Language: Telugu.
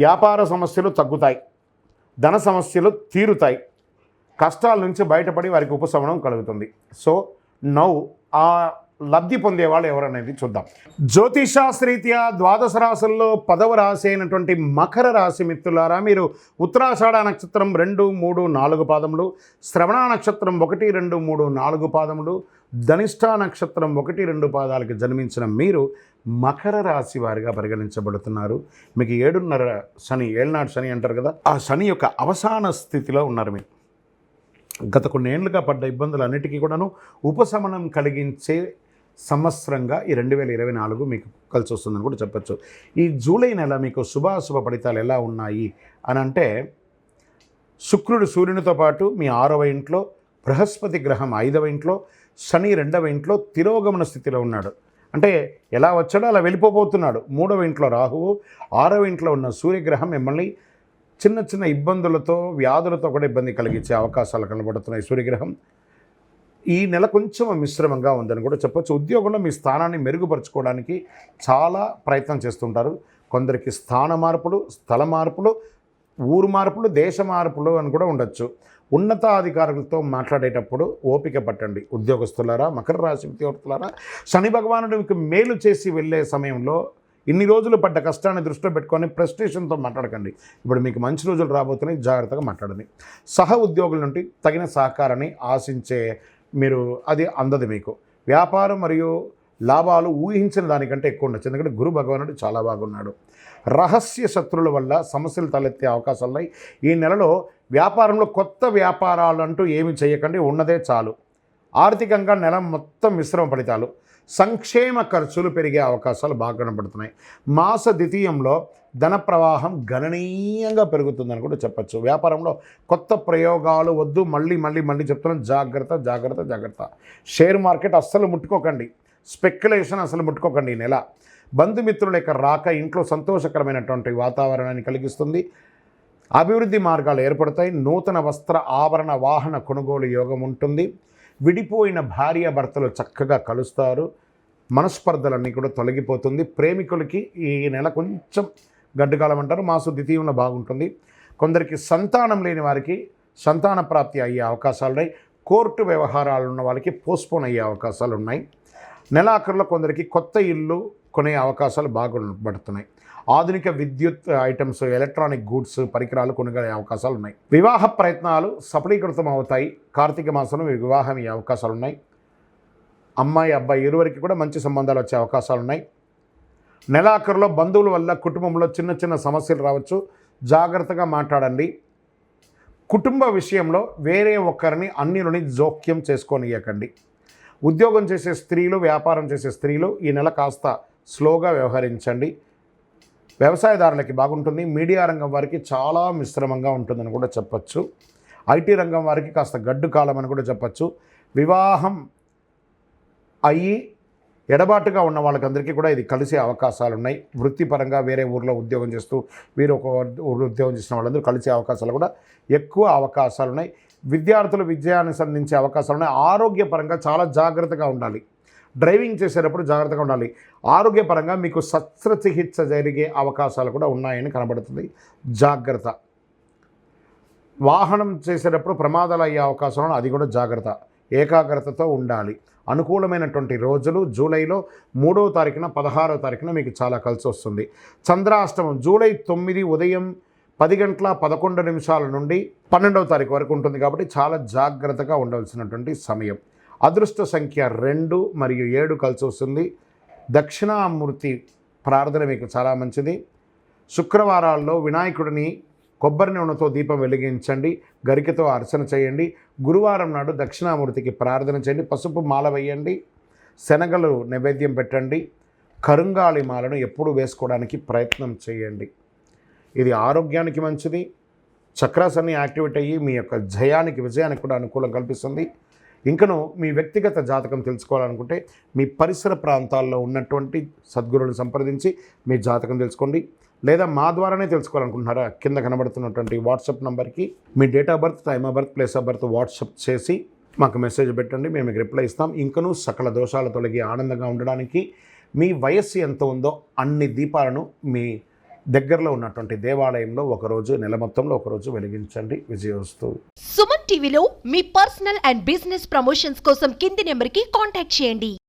వ్యాపార సమస్యలు తగ్గుతాయి ధన సమస్యలు తీరుతాయి కష్టాల నుంచి బయటపడి వారికి ఉపశమనం కలుగుతుంది. సో నౌ ఆ లబ్ధి పొందేవాళ్ళు ఎవరనేది చూద్దాం. జ్యోతిషాస్త్రీత్యా ద్వాదశ రాశుల్లో పదవ రాశి అయినటువంటి మకర రాశి మిత్రులారా మీరు ఉత్తరాషాఢ నక్షత్రం రెండు మూడు నాలుగు పాదములు శ్రవణ నక్షత్రం ఒకటి రెండు మూడు నాలుగు పాదములు ధనిష్టా నక్షత్రం ఒకటి రెండు పాదాలకి జన్మించిన మీరు మకర రాశి వారిగా పరిగణించబడుతున్నారు. మీకు ఏడున్నర శని ఏళ్ళనాడు శని అంటారు కదా ఆ శని యొక్క అవసాన స్థితిలో ఉన్నారు మీరు. గత కొన్నేళ్ళుగా పడ్డ ఇబ్బందులన్నిటికీ కూడాను ఉపశమనం కలిగించే సంవత్సరంగా ఈ రెండు వేల ఇరవై నాలుగు మీకు కలిసి వస్తుందని కూడా చెప్పచ్చు. ఈ జూలై నెల మీకు శుభాశుభ ఫలితాలు ఎలా ఉన్నాయి అని అంటే శుక్రుడు సూర్యునితో పాటు మీ ఆరవ ఇంట్లో బృహస్పతి గ్రహం ఐదవ ఇంట్లో శని రెండవ ఇంట్లో తిరోగమన స్థితిలో ఉన్నాడు. అంటే ఎలా వచ్చాడో అలా వెళ్ళిపోబోతున్నాడు. మూడవ ఇంట్లో రాహువు ఆరవ ఇంట్లో ఉన్న సూర్యగ్రహం మిమ్మల్ని చిన్న చిన్న ఇబ్బందులతో వ్యాధులతో కూడా ఇబ్బంది కలిగించే అవకాశాలు కనబడుతున్నాయి సూర్యగ్రహం. ఈ నెల కొంచెం మిశ్రమంగా ఉందని కూడా చెప్పొచ్చు. ఉద్యోగంలో మీ స్థానాన్ని మెరుగుపరచుకోవడానికి చాలా ప్రయత్నం చేస్తుంటారు. కొందరికి స్థాన మార్పులు స్థల మార్పులు ఊరు మార్పులు దేశ మార్పులు అని కూడా ఉండొచ్చు. ఉన్నతాధికారులతో మాట్లాడేటప్పుడు ఓపిక పట్టండి. ఉద్యోగస్తులారా మకర రాశి ఉద్యోగస్తులారా శని భగవానుడు మీకు మేలు చేసి వెళ్ళే సమయంలో ఇన్ని రోజులు పడ్డ కష్టాన్ని దృష్టిలో పెట్టుకొని ప్రెస్టేషన్తో మాట్లాడకండి. ఇప్పుడు మీకు మంచి రోజులు రాబోతున్నాయి జాగ్రత్తగా మాట్లాడండి. సహ ఉద్యోగుల నుండి తగిన సహకారాన్ని ఆశించే మీరు అది అందదు మీకు. వ్యాపారం మరియు లాభాలు ఊహించిన దానికంటే ఎక్కువ ఉండొచ్చు. ఎందుకంటే గురు భగవానుడు చాలా బాగున్నాడు. రహస్య శత్రువుల వల్ల సమస్యలు తలెత్తే అవకాశాలు ఉన్నాయి ఈ నెలలో వ్యాపారంలో కొత్త వ్యాపారాలు అంటూ ఏమి చేయకండి ఉన్నదే చాలు. ఆర్థికంగా నెల మొత్తం మిశ్రమ ఫలితాలు సంక్షేమ ఖర్చులు పెరిగే అవకాశాలు బాగా కనబడుతున్నాయి. మాస ద్వితీయంలో ధన ప్రవాహం గణనీయంగా పెరుగుతుందని కూడా చెప్పచ్చు. వ్యాపారంలో కొత్త ప్రయోగాలు వద్దు మళ్ళీ మళ్ళీ మళ్ళీ చెప్తున్నాను జాగ్రత్త జాగ్రత్త జాగ్రత్త. షేర్ మార్కెట్ అస్సలు ముట్టుకోకండి. స్పెక్యులేషన్ అసలు ముట్టుకోకండి ఈ నెల. బంధుమిత్రుల యొక్క రాక ఇంట్లో సంతోషకరమైనటువంటి వాతావరణాన్ని కలిగిస్తుంది. అభివృద్ధి మార్గాలు ఏర్పడతాయి. నూతన వస్త్ర ఆభరణ వాహన కొనుగోలు యోగం ఉంటుంది. విడిపోయిన భార్య భర్తలు చక్కగా కలుస్తారు. మనస్పర్ధలన్నీ కూడా తొలగిపోతుంది. ప్రేమికులకి ఈ నెల కొంచెం గడ్డుకాలం అంటారు. మాసు ద్వితీయంలో బాగుంటుంది. కొందరికి సంతానం లేని వారికి సంతాన ప్రాప్తి అయ్యే అవకాశాలు ఉన్నాయి. కోర్టు వ్యవహారాలు ఉన్న వాళ్ళకి పోస్ట్పోన్ అయ్యే అవకాశాలు ఉన్నాయి. నెలాఖరులో కొందరికి కొత్త ఇల్లు కొనే అవకాశాలు బాగుపడుతున్నాయి. ఆధునిక విద్యుత్ ఐటమ్స్ ఎలక్ట్రానిక్ గూడ్స్ పరికరాలు కొనుగోలే అవకాశాలు ఉన్నాయి వివాహ ప్రయత్నాలు సఫలీకృతం అవుతాయి కార్తీక మాసంలో మీ వివాహం అయ్యే అవకాశాలు ఉన్నాయి అమ్మాయి అబ్బాయి ఇరువరికి కూడా మంచి సంబంధాలు వచ్చే అవకాశాలు ఉన్నాయి నెలాఖరులో బంధువుల వల్ల కుటుంబంలో చిన్న చిన్న సమస్యలు రావచ్చు. జాగ్రత్తగా మాట్లాడండి. కుటుంబ విషయంలో వేరే ఒక్కరిని అన్యులని జోక్యం చేసుకొనియకండి. ఉద్యోగం చేసే స్త్రీలు వ్యాపారం చేసే స్త్రీలు ఈ నెల కాస్త స్లోగా వ్యవహరించండి. వ్యవసాయదారులకి బాగుంటుంది. మీడియా రంగం వారికి చాలా మిశ్రమంగా ఉంటుందని కూడా చెప్పచ్చు. ఐటీ రంగం వారికి కాస్త గడ్డు కాలం అని కూడా చెప్పచ్చు. వివాహం అయ్యి ఎడబాటుగా ఉన్న వాళ్ళకందరికీ కూడా ఇది కలిసే అవకాశాలు ఉన్నాయి వృత్తిపరంగా వేరే ఊర్లో ఉద్యోగం చేస్తూ వీరు ఒక ఊర్లో ఉద్యోగం చేసిన వాళ్ళందరూ కలిసే అవకాశాలు కూడా ఎక్కువ అవకాశాలు ఉన్నాయి విద్యార్థులు విజయాన్ని సంధించే అవకాశాలు ఉన్నాయి ఆరోగ్యపరంగా చాలా జాగ్రత్తగా ఉండాలి. డ్రైవింగ్ చేసేటప్పుడు జాగ్రత్తగా ఉండాలి. ఆరోగ్యపరంగా మీకు శస్త్రచికిత్స జరిగే అవకాశాలు కూడా ఉన్నాయని కనబడుతుంది. జాగ్రత్త. వాహనం చేసేటప్పుడు ప్రమాదాలు అయ్యే అవకాశం అది కూడా జాగ్రత్త. ఏకాగ్రతతో ఉండాలి. అనుకూలమైనటువంటి రోజులు జూలైలో మూడవ తారీఖున పదహారవ తారీఖున మీకు చాలా కలిసి వస్తుంది. చంద్రాష్టమం జూలై తొమ్మిది ఉదయం పది గంటల పదకొండు నిమిషాల నుండి పన్నెండవ తారీఖు వరకు ఉంటుంది కాబట్టి చాలా జాగ్రత్తగా ఉండవలసినటువంటి సమయం. అదృష్ట సంఖ్య రెండు మరియు ఏడు కలిసి వస్తుంది. దక్షిణామూర్తి ప్రార్థన మీకు చాలా మంచిది. శుక్రవారాల్లో వినాయకుడిని కొబ్బరి నూనెతో దీపం వెలిగించండి. గరికతో అర్చన చేయండి. గురువారం నాడు దక్షిణామూర్తికి ప్రార్థన చేయండి. పసుపు మాల వేయండి. శనగలు నైవేద్యం పెట్టండి. కరుంగాళి మాలను ఎప్పుడు వేసుకోవడానికి ప్రయత్నం చేయండి. ఇది ఆరోగ్యానికి మంచిది. చక్రాస్ అన్ని యాక్టివేట్ అయ్యి మీ యొక్క జయానికి విజయానికి కూడా అనుకూలం కల్పిస్తుంది. ఇంకను మీ వ్యక్తిగత జాతకం తెలుసుకోవాలనుకుంటే మీ పరిసర ప్రాంతాల్లో ఉన్నటువంటి సద్గురువుని సంప్రదించి మీ జాతకం తెలుసుకోండి. లేదా మా ద్వారానే తెలుసుకోవాలనుకుంటున్నారా? కింద కనబడుతున్నటువంటి వాట్సాప్ నెంబర్కి మీ date of birth time of birth place of birth WhatsApp చేసి మాకు మెసేజ్ పెట్టండి. మేము మీకు రిప్లై ఇస్తాం. ఇంకనూ సకల దోషాలు తొలగి ఆనందంగా ఉండడానికి మీ వయస్సు ఎంత ఉందో అన్ని దీపాలను మీ దగ్గరలో ఉన్నటువంటి దేవాలయంలో ఒకరోజు నెల మొత్తంలో ఒకరోజు వెలిగించండి. విజయోస్తు. సుమన్ టీవీలో మీ పర్సనల్ అండ్ బిజినెస్ ప్రమోషన్స్ కోసం కింది నెంబర్కి కాంటాక్ట్ చేయండి.